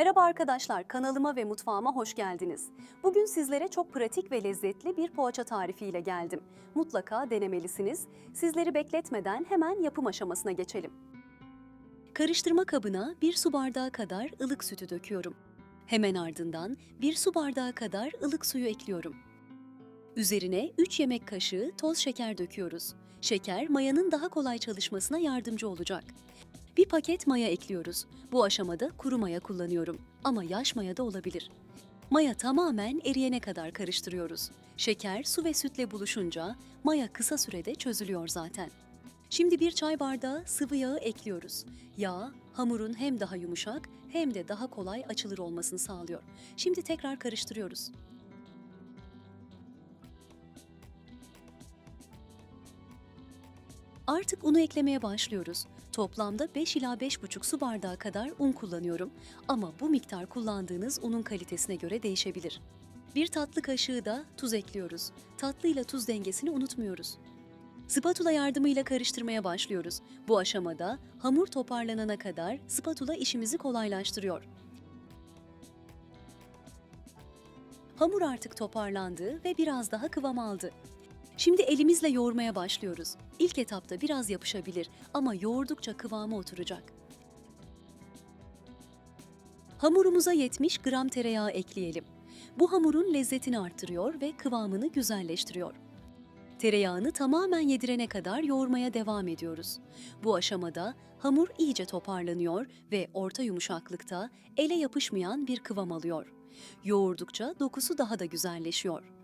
Merhaba arkadaşlar, kanalıma ve mutfağıma hoş geldiniz. Bugün sizlere çok pratik ve lezzetli bir poğaça tarifiyle geldim. Mutlaka denemelisiniz. Sizleri bekletmeden hemen yapım aşamasına geçelim. Karıştırma kabına bir su bardağı kadar ılık sütü döküyorum. Hemen ardından bir su bardağı kadar ılık suyu ekliyorum. Üzerine 3 yemek kaşığı toz şeker döküyoruz. Şeker mayanın daha kolay çalışmasına yardımcı olacak. Bir paket maya ekliyoruz. Bu aşamada kuru maya kullanıyorum ama yaş maya da olabilir. Maya tamamen eriyene kadar karıştırıyoruz. Şeker, su ve sütle buluşunca maya kısa sürede çözülüyor zaten. Şimdi bir çay bardağı sıvı yağı ekliyoruz. Yağ, hamurun hem daha yumuşak hem de daha kolay açılır olmasını sağlıyor. Şimdi tekrar karıştırıyoruz. Artık unu eklemeye başlıyoruz. Toplamda 5 ila 5,5 su bardağı kadar un kullanıyorum ama bu miktar kullandığınız unun kalitesine göre değişebilir. Bir tatlı kaşığı da tuz ekliyoruz. Tatlı ile tuz dengesini unutmuyoruz. Spatula yardımıyla karıştırmaya başlıyoruz. Bu aşamada hamur toparlanana kadar spatula işimizi kolaylaştırıyor. Hamur artık toparlandı ve biraz daha kıvam aldı. Şimdi elimizle yoğurmaya başlıyoruz. İlk etapta biraz yapışabilir ama yoğurdukça kıvamı oturacak. Hamurumuza 70 gram tereyağı ekleyelim. Bu hamurun lezzetini arttırıyor ve kıvamını güzelleştiriyor. Tereyağını tamamen yedirene kadar yoğurmaya devam ediyoruz. Bu aşamada hamur iyice toparlanıyor ve orta yumuşaklıkta ele yapışmayan bir kıvam alıyor. Yoğurdukça dokusu daha da güzelleşiyor.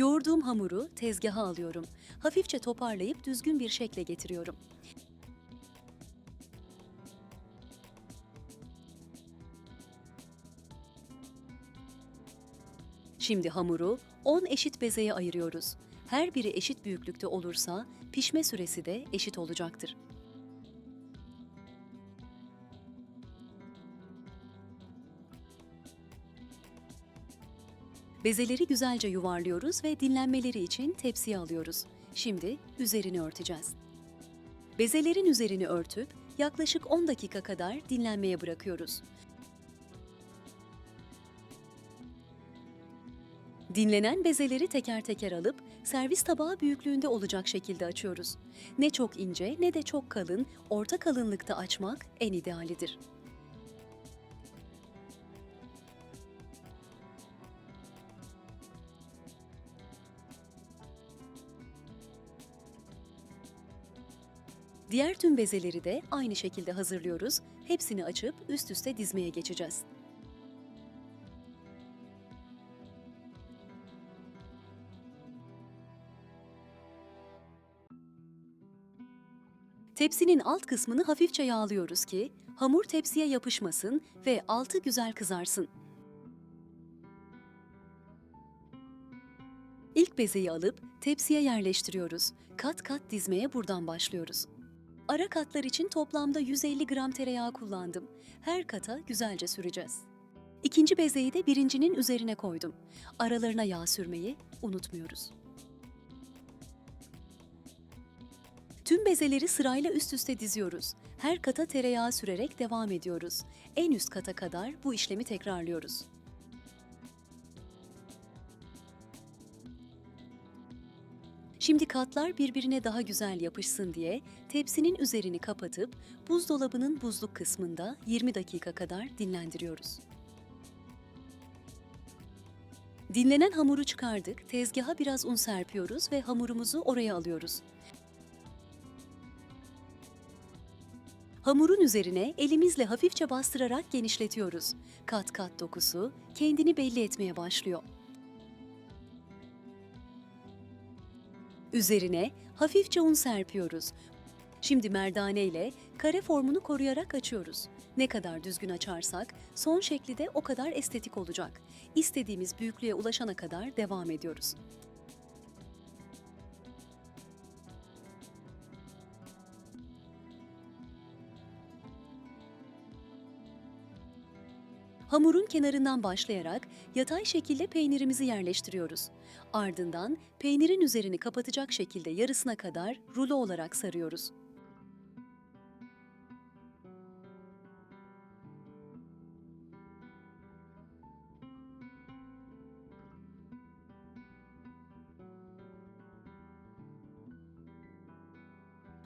Yoğurduğum hamuru tezgaha alıyorum. Hafifçe toparlayıp düzgün bir şekle getiriyorum. Şimdi hamuru 10 eşit bezeye ayırıyoruz. Her biri eşit büyüklükte olursa pişme süresi de eşit olacaktır. Bezeleri güzelce yuvarlıyoruz ve dinlenmeleri için tepsiye alıyoruz. Şimdi üzerini örteceğiz. Bezelerin üzerini örtüp yaklaşık 10 dakika kadar dinlenmeye bırakıyoruz. Dinlenen bezeleri teker teker alıp servis tabağı büyüklüğünde olacak şekilde açıyoruz. Ne çok ince ne de çok kalın, orta kalınlıkta açmak en idealidir. Diğer tüm bezeleri de aynı şekilde hazırlıyoruz. Hepsini açıp üst üste dizmeye geçeceğiz. Tepsinin alt kısmını hafifçe yağlıyoruz ki hamur tepsiye yapışmasın ve altı güzel kızarsın. İlk bezeyi alıp tepsiye yerleştiriyoruz. Kat kat dizmeye buradan başlıyoruz. Ara katlar için toplamda 150 gram tereyağı kullandım. Her kata güzelce süreceğiz. İkinci bezeyi de birincinin üzerine koydum. Aralarına yağ sürmeyi unutmuyoruz. Tüm bezeleri sırayla üst üste diziyoruz. Her kata tereyağı sürerek devam ediyoruz. En üst kata kadar bu işlemi tekrarlıyoruz. Şimdi katlar birbirine daha güzel yapışsın diye tepsinin üzerini kapatıp buzdolabının buzluk kısmında 20 dakika kadar dinlendiriyoruz. Dinlenen hamuru çıkardık, tezgaha biraz un serpiyoruz ve hamurumuzu oraya alıyoruz. Hamurun üzerine elimizle hafifçe bastırarak genişletiyoruz. Kat kat dokusu kendini belli etmeye başlıyor. Üzerine hafifçe un serpiyoruz. Şimdi merdane ile kare formunu koruyarak açıyoruz. Ne kadar düzgün açarsak son şekli de o kadar estetik olacak. İstediğimiz büyüklüğe ulaşana kadar devam ediyoruz. Hamurun kenarından başlayarak yatay şekilde peynirimizi yerleştiriyoruz. Ardından peynirin üzerini kapatacak şekilde yarısına kadar rulo olarak sarıyoruz.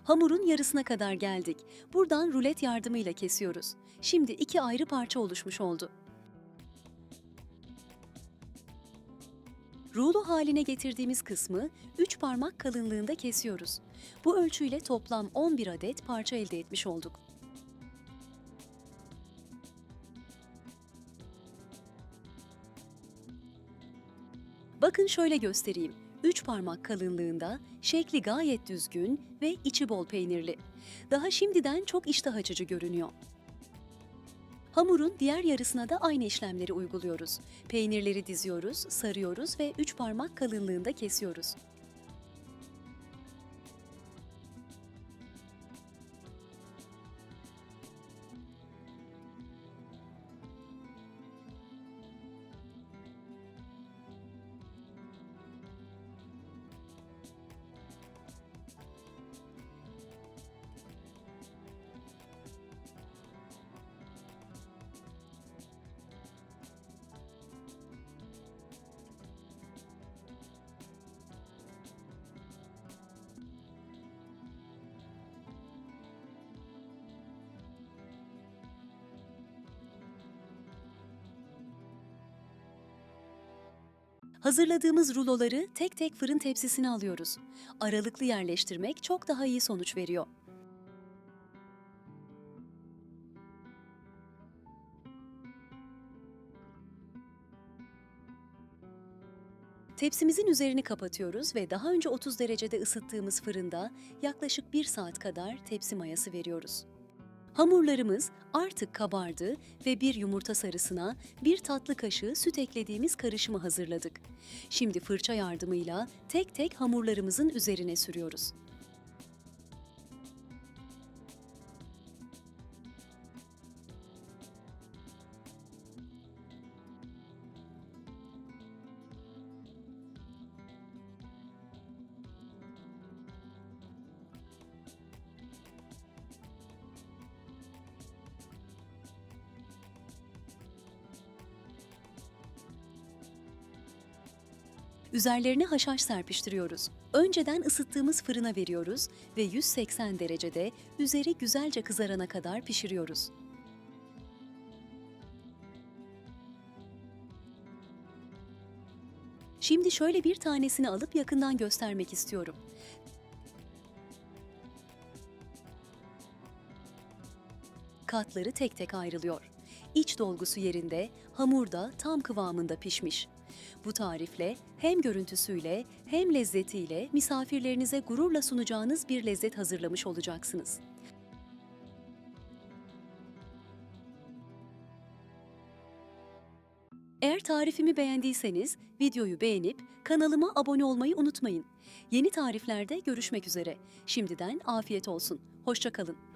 Hamurun yarısına kadar geldik. Buradan rulet yardımıyla kesiyoruz. Şimdi iki ayrı parça oluşmuş oldu. Rulo haline getirdiğimiz kısmı 3 parmak kalınlığında kesiyoruz. Bu ölçüyle toplam 11 adet parça elde etmiş olduk. Bakın şöyle göstereyim. 3 parmak kalınlığında, şekli gayet düzgün ve içi bol peynirli. Daha şimdiden çok iştah açıcı görünüyor. Hamurun diğer yarısına da aynı işlemleri uyguluyoruz. Peynirleri diziyoruz, sarıyoruz ve 3 parmak kalınlığında kesiyoruz. Hazırladığımız ruloları tek tek fırın tepsisine alıyoruz. Aralıklı yerleştirmek çok daha iyi sonuç veriyor. Tepsimizin üzerini kapatıyoruz ve daha önce 30 derecede ısıttığımız fırında yaklaşık 1 saat kadar tepsi mayası veriyoruz. Hamurlarımız artık kabardı ve bir yumurta sarısına bir tatlı kaşığı süt eklediğimiz karışımı hazırladık. Şimdi fırça yardımıyla tek tek hamurlarımızın üzerine sürüyoruz. Üzerlerine haşhaş serpiştiriyoruz. Önceden ısıttığımız fırına veriyoruz ve 180 derecede üzeri güzelce kızarana kadar pişiriyoruz. Şimdi şöyle bir tanesini alıp yakından göstermek istiyorum. Katları tek tek ayrılıyor. İç dolgusu yerinde, hamur da tam kıvamında pişmiş. Bu tarifle hem görüntüsüyle hem lezzetiyle misafirlerinize gururla sunacağınız bir lezzet hazırlamış olacaksınız. Eğer tarifimi beğendiyseniz videoyu beğenip kanalıma abone olmayı unutmayın. Yeni tariflerde görüşmek üzere. Şimdiden afiyet olsun. Hoşçakalın.